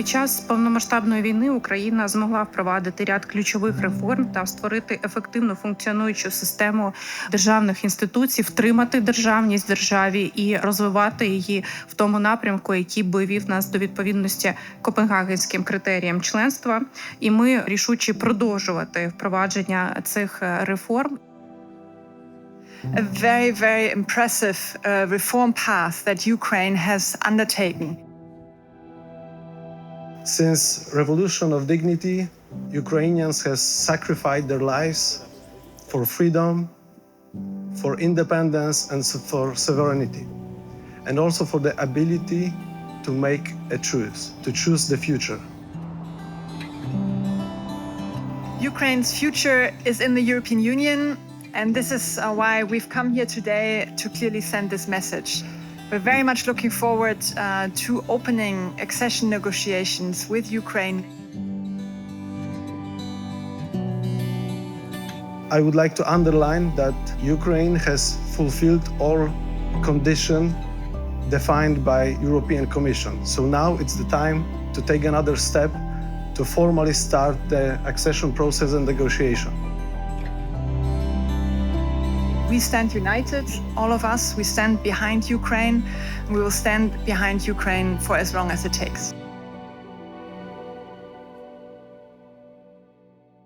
Під час повномасштабної війни Україна змогла впровадити ряд ключових реформ та створити ефективно функціонуючу систему державних інституцій, втримати державність в державі і розвивати її в тому напрямку, який би вів нас до відповідності копенгагенським критеріям членства. І ми рішучі продовжувати впровадження цих е, реформ. a very, very impressive uh, reform path that Ukraine has undertaken. Since revolution of dignity, Ukrainians have sacrificed their lives for freedom, for independence and for sovereignty, and also for the ability to make a choice, to choose the future. Ukraine's future is in the European Union, and this is uh, why we've come here today to clearly send this message. We're very much looking forward uh, to opening accession negotiations with Ukraine. I would like to underline that Ukraine has fulfilled all conditions defined by European Commission. So now it's the time to take another step to formally start the accession process and negotiation. We stand united, all of us. We stand behind Ukraine. We will stand behind Ukraine for as long as it takes.